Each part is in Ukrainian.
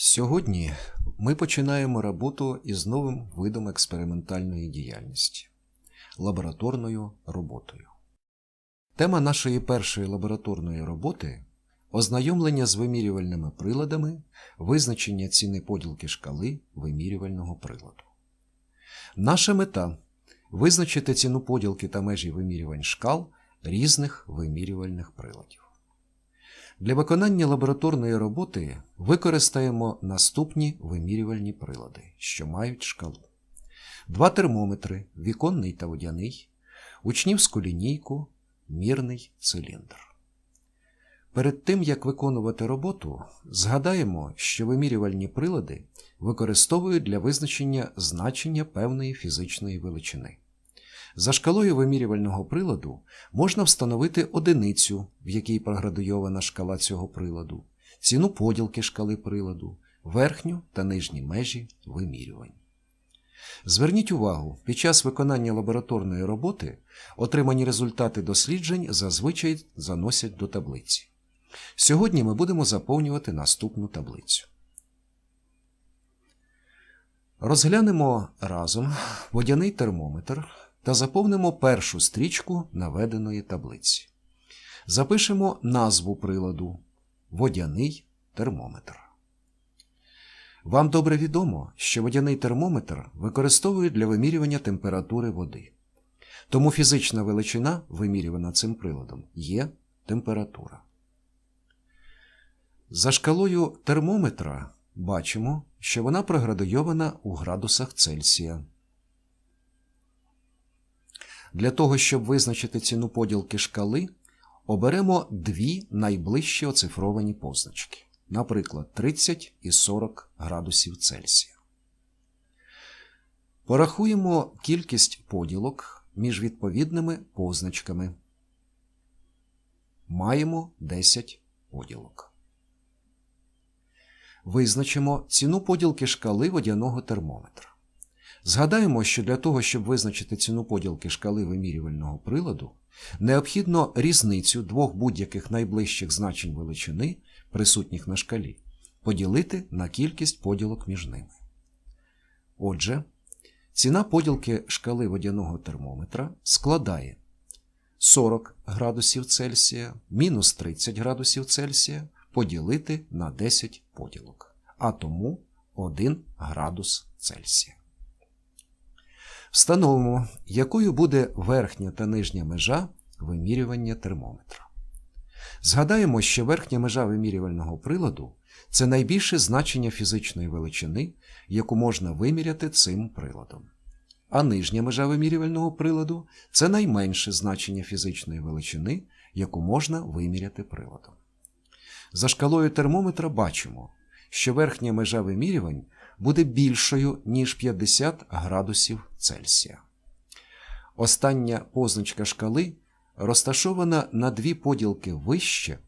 Сьогодні ми починаємо роботу із новим видом експериментальної діяльності лабораторною роботою. Тема нашої першої лабораторної роботи ознайомлення з вимірювальними приладами, визначення ціни поділки шкали вимірювального приладу. Наша мета визначити ціну поділки та межі вимірювань шкал різних вимірювальних приладів. Для виконання лабораторної роботи використаємо наступні вимірювальні прилади, що мають шкалу. Два термометри віконний та водяний, учнівську лінійку, мірний циліндр. Перед тим, як виконувати роботу, згадаємо, що вимірювальні прилади використовують для визначення значення певної фізичної величини. За шкалою вимірювального приладу можна встановити одиницю, в якій проградуйована шкала цього приладу, ціну поділки шкали приладу, верхню та нижні межі вимірювань. Зверніть увагу, під час виконання лабораторної роботи отримані результати досліджень зазвичай заносять до таблиці. Сьогодні ми будемо заповнювати наступну таблицю. Розглянемо разом водяний термометр та заповнимо першу стрічку наведеної таблиці. Запишемо назву приладу водяний термометр. Вам добре відомо, що водяний термометр використовують для вимірювання температури води. Тому фізична величина, вимірювана цим приладом, є температура. За шкалою термометра бачимо, що вона проградуйована у градусах Цельсія. Для того, щоб визначити ціну поділки шкали, оберемо дві найближчі оцифровані позначки, наприклад, 30 і 40 градусів Цельсія. Порахуємо кількість поділок між відповідними позначками. Маємо 10 поділок. Визначимо ціну поділки шкали водяного термометра. Згадаємо, що для того, щоб визначити ціну поділки шкали вимірювального приладу, необхідно різницю двох будь-яких найближчих значень величини, присутніх на шкалі, поділити на кількість поділок між ними. Отже, ціна поділки шкали водяного термометра складає 40 градусів Цельсія мінус 30 градусів Цельсія поділити на 10 поділок, а тому 1 градус Цельсія. Встановимо, якою буде верхня та нижня межа вимірювання термометра. Згадаємо, що верхня межа вимірювального приладу це найбільше значення фізичної величини, яку можна виміряти цим приладом. А нижня межа вимірювального приладу це найменше значення фізичної величини, яку можна виміряти приладом. За шкалою термометра бачимо, що верхня межа вимірювань буде більшою, ніж 50 градусів Цельсія. Остання позначка шкали розташована на дві поділки вище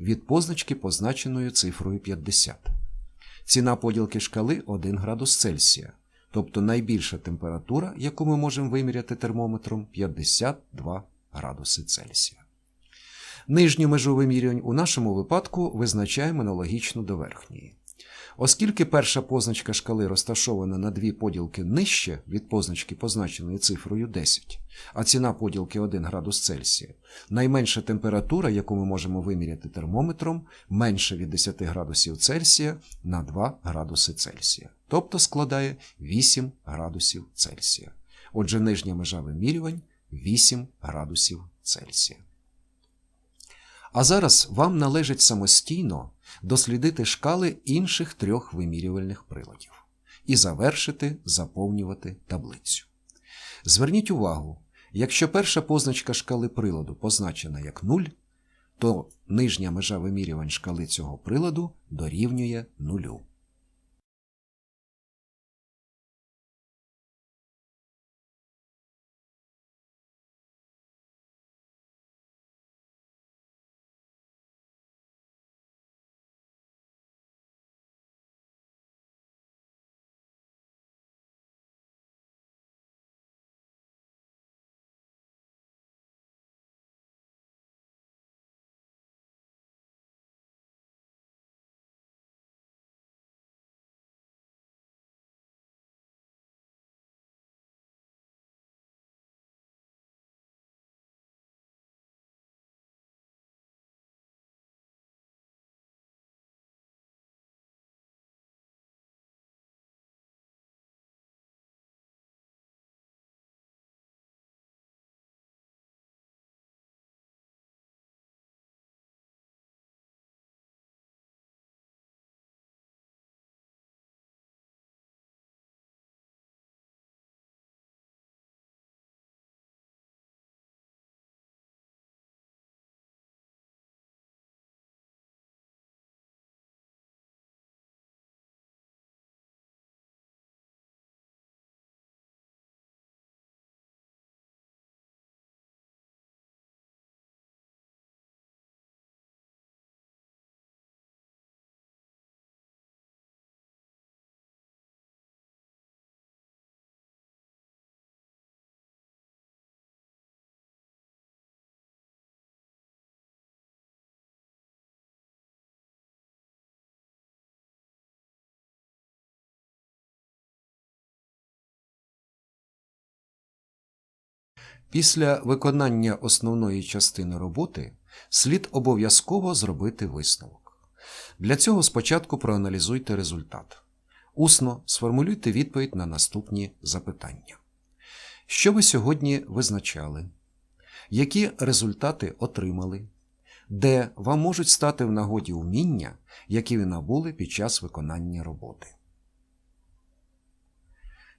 від позначки, позначеною цифрою 50. Ціна поділки шкали 1 градус Цельсія, тобто найбільша температура, яку ми можемо виміряти термометром 52 градуси Цельсія. Нижню межу вимірювань у нашому випадку визначаємо аналогічно до верхньої. Оскільки перша позначка шкали розташована на дві поділки нижче від позначки, позначеної цифрою 10, а ціна поділки 1 градус Цельсія, найменша температура, яку ми можемо виміряти термометром, менше від 10 градусів Цельсія на 2 градуси Цельсія, тобто складає 8 градусів Цельсія. Отже, нижня межа вимірювань 8 градусів Цельсія. А зараз вам належить самостійно дослідити шкали інших трьох вимірювальних приладів і завершити заповнювати таблицю. Зверніть увагу, якщо перша позначка шкали приладу позначена як 0, то нижня межа вимірювань шкали цього приладу дорівнює нулю. Після виконання основної частини роботи слід обов'язково зробити висновок. Для цього спочатку проаналізуйте результат. Усно сформулюйте відповідь на наступні запитання. Що ви сьогодні визначали? Які результати отримали? Де вам можуть стати в нагоді уміння, які ви набули під час виконання роботи?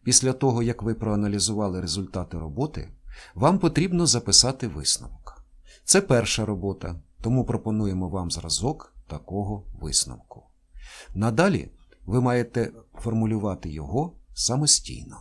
Після того, як ви проаналізували результати роботи, вам потрібно записати висновок. Це перша робота, тому пропонуємо вам зразок такого висновку. Надалі ви маєте формулювати його самостійно.